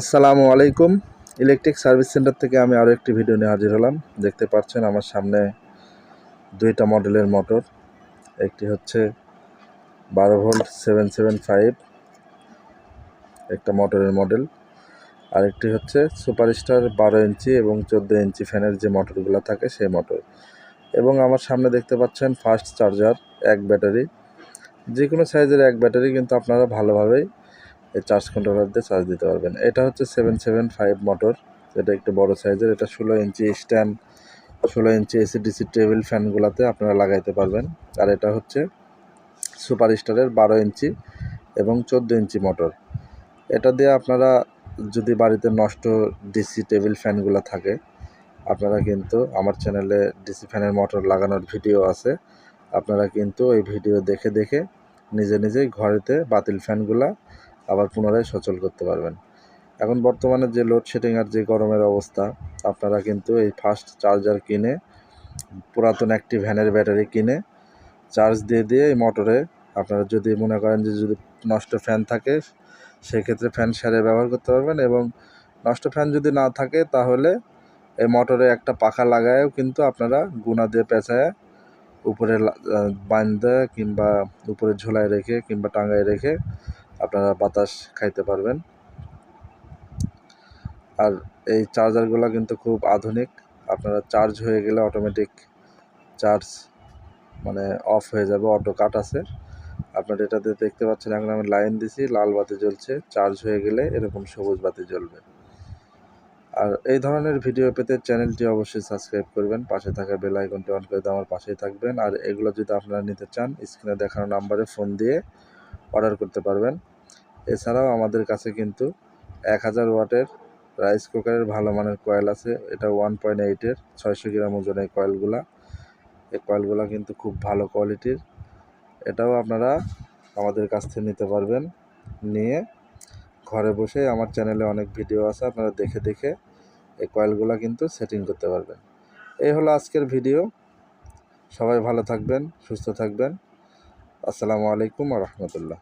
আসসালামু আলাইকুম। Electric service centre থেকে আমি আরও একটি ভিডিও নিয়ে হাজির হলাম। দেখতে পাচ্ছেন আমার সামনে দুইটা মডেলের মোটর একটি হচ্ছে বারো ভোল্ট সেভেন সেভেন ফাইভ একটা মোটরের মডেল আরেকটি হচ্ছে সুপারস্টার বারো ইঞ্চি এবং চোদ্দ ইঞ্চি ফ্যানের যে মোটরগুলো থাকে সেই মোটর এবং আমার সামনে দেখতে পাচ্ছেন ফাস্ট চার্জার এক ব্যাটারি। যে কোনো সাইজের এক ব্যাটারি কিন্তু আপনারা ভালোভাবেই এই চার্জ কন্ট্রোলার দিয়ে চার্জ দিতে পারবেন। এটা হচ্ছে সেভেন সেভেন ফাইভ মোটর এটা একটু বড় সাইজের এটা ষোলো ইঞ্চি স্ট্যান্ড ষোলো ইঞ্চি এসি ডিসি টেবিল ফ্যানগুলোতে আপনারা লাগাইতে পারবেন। আর এটা হচ্ছে সুপার স্টারের বারো ইঞ্চি এবং চোদ্দ ইঞ্চি মোটর এটা দিয়ে আপনারা যদি বাড়িতে নষ্ট ডিসি টেবিল ফ্যানগুলো থাকে, আপনারা কিন্তু আমার চ্যানেলে ডিসি ফ্যানের মোটর লাগানোর ভিডিও আছে। আপনারা কিন্তু ওই ভিডিও দেখে দেখে নিজে নিজেই ঘরেতে বাতিল ফ্যানগুলা আবার পুনরায় সচল করতে পারবেন। এখন বর্তমানে যে লোডশেডিং আর যে গরমের অবস্থা, আপনারা কিন্তু এই ফাস্ট চার্জার কিনে, পুরাতন একটি ভ্যানের ব্যাটারি কিনে চার্জ দিয়ে দিয়ে এই মোটরে আপনারা যদি মনে করেন যে যদি নষ্ট ফ্যান থাকে, সেক্ষেত্রে ফ্যান সারে ব্যবহার করতে পারবেন এবং নষ্ট ফ্যান যদি না থাকে, তাহলে এই মোটরে একটা পাখা লাগায়ও কিন্তু আপনারা গুনা দিয়ে পেঁচায় উপরে বান্ধে কিংবা উপরে ঝোলায় রেখে কিংবা টাঙ্গায় রেখে আপনারা বাতাস খাইতে পারবেন। আর এই চার্জারগুলো কিন্তু খুব আধুনিক। আপনারা চার্জ হয়ে গেলে অটোমেটিক চার্জ মানে অফ হয়ে যাবে অটো কাট আছে। আপনারা এটাতে দেখতে পাচ্ছেন, এখন আমি লাইন দিছি, লাল বাতি জ্বলছে। চার্জ হয়ে গেলে এরকম সবুজ বাতি জ্বলবে। আর এই ধরনের ভিডিও পেতে চ্যানেলটি অবশ্যই সাবস্ক্রাইব করবেন। পাশে থাকা বেল আইকনটি অন করে আমার পাশেই থাকবেন। আর এগুলো যদি আপনারা নিতে চান স্ক্রিনে দেখানো নাম্বারে ফোন দিয়ে অর্ডার করতে পারবেন। এছাড়াও আমাদের কাছে কিন্তু এক হাজার ওয়াটের রাইস কুকারের ভালো মানের কয়েল আছে। এটা ওয়ান পয়েন্ট এইটের ছয়শো গ্রাম ওজনের কয়েলগুলা এই কয়েলগুলা কিন্তু খুব ভালো কোয়ালিটির এটাও আপনারা আমাদের কাছ থেকে নিতে পারবেন। নিয়ে ঘরে বসে আমার চ্যানেলে অনেক ভিডিও আছে, আপনারা দেখে দেখে এই কয়েলগুলা কিন্তু সেটিং করতে পারবেন। এই হলো আজকের ভিডিও সবাই ভালো থাকবেন, সুস্থ থাকবেন। আসসালামু আলাইকুম রহমতুল্লাহ।